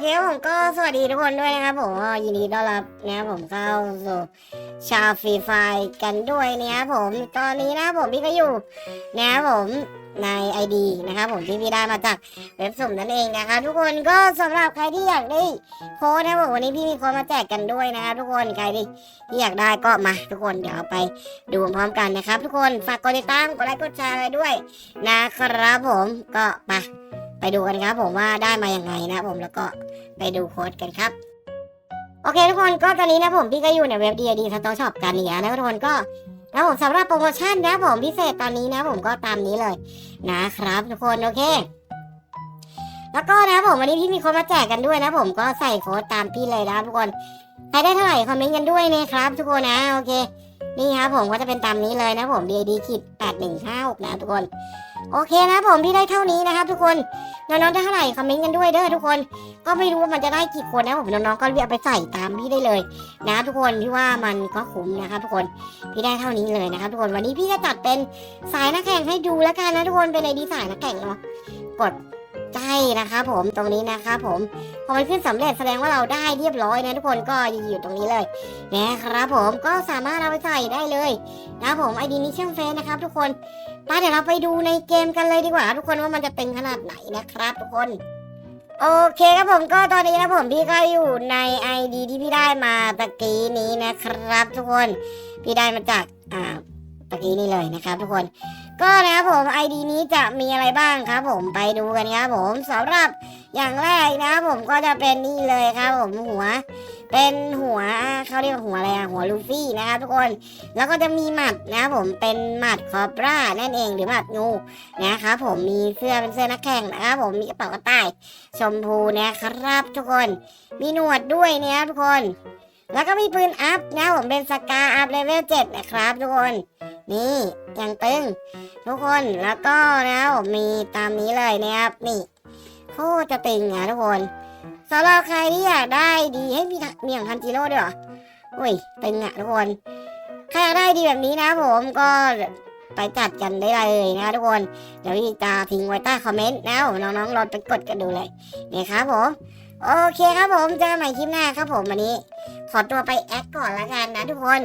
เคผมก็สวัสดีทุกคนด้วยนะครับผมก็ยินดีต้อนรับนะครับผมเข้าสู่ชาวฟรีไฟกันด้วยนะครับผมตอนนี้นะครับผมพี่ก็อยู่นะครับผมใน ID นะครับผมที่พี่ได้มาจากเว็บสุ่มนั่นเองนะครับทุกคนก็สำหรับใครที่อยากได้โค้ดนะครับผมวันนี้พี่มีโค้ดมาแจกกันด้วยนะครับทุกคนใครที่ที่อยากได้ก็มาทุกคนเดี๋ยวไปดูพร้อมกันนะครับ ทุกคนฝากกดติดตามกดไลค์กดแชร์ไว้ด้วยนะครับผมก็ไป ไปดูกันครับผมว่าได้มาอย่างไงนะผมแล้วก็ไปดูโค้ดกันครับ โอเคทุกคนก็ตอนนี้นะผมพี่ก็อยู่ในเว็บ DID สตอร์ช็อปกันเนี่ยนะทุกคนก็นะผมสำหรับโปรโมชั่นนะผมพิเศษตอนนี้นะผมก็ตามนี้เลยนะครับ ทุกคนโอเค แล้วก็นะผมวันนี้พี่มีโค้ดมาแจกกันด้วยนะผมก็ใส่โค้ดตามพี่เลยนะทุกคนใครได้เท่าไหร่คอมเมนต์กันด้วยนะครับ ทุกคนนะโอเค นี่ครับผมก็จะเป็นตามนี้เลยนะผม DID ขีดแปดหนึ่งห้าหกนะทุกคน โอเคนะผมพี่ได้เท่านี้นะครับ ทุกคนน้องๆได้เท่าไหร่คอมเมนต์กันด้วยเด้อทุกคน ก็ไม่รู้ว่ามันจะได้กี่คนนะผมน้องๆก็เรียกไปใส่ตามพี่ได้เลย นะทุกคนพี่ว่ามันก็คุ้มนะครับทุกคนพี่ได้เท่านี้เลยนะครับทุกคนวันนี้พี่จะจัดเป็นสายนักแข่งให้ดูแล้วกันนะทุกคนเป็นไอดีสายนักแข่งเนาะกด ใจนะครับผมตรงนี้นะครับผมพอมันขึ้นสำเร็จแสดงว่าเราได้เรียบร้อยนะทุกคนก็อยู่ตรงนี้เลยนะครับผมก็สามารถเอาไปใส่ได้เลยนะครับผมไอดีนี้ช่างเฟซนะครับทุกคนมาเดี๋ยวเราไปดูในเกมกันเลยดีกว่า ทุกคนว่ามันจะเป็นขนาดไหนนะครับ ทุกคนโอเคครับผมก็ตอนนี้นะผมพี่ก็อยู่ใน ID ที่พี่ได้มาตะกี้นี้นะครับ ทุกคนพี่ได้มาจากอ่า ตะกี้นี้เลยนะครับทุกคนก็นะครับผม ID นี้จะมีอะไรบ้างครับ ผมไปดูกันครับผมสำหรับอย่างแรกนะครับผมก็จะเป็นนี่เลยครับผมหัว เป็นหัวเขาเรียกว่าหัวอะไรอะหัวลูฟี่นะครับทุกคนแล้วก็จะมีหมัดนะครับผมเป็นหมัดคอบรานั่นเองหรือหมัดงูนะครับผมมีเสื้อเป็นเสื้อนักแข่งนะครับผมมีกระเป๋ากระต่ายชมพูนะครับทุกคน มีหนวดด้วยเนี่ยทุกคน แล้วก็มีปืนอัพนะผมเป็นสกาอัพเลเวลเจ็ดนะครับทุกคน นี่อย่างตึง ทุกคนแล้วก็นะผมมีตามนี้เลยนะครับนี่โคตรจะตึงนะทุกคนสำหรับใครที่อยากได้ดีให้มีมีอย่างทันจิโร่ด้วยเหรออุ้ยตึงอะทุกคนใครอยากได้ดีแบบนี้นะผมก็ไปจัดกันได้เลยนะทุกคน เดี๋ยวพี่จะทิ้งไว้ใต้คอมเมนต์นะผมน้องๆรอไปกดกันดูเลยนี่ครับผม โอเคครับผมเจอกันใหม่คลิปหน้าครับผมวันนี้ ขอตัวไปแอคก่อนละกันนะทุกคน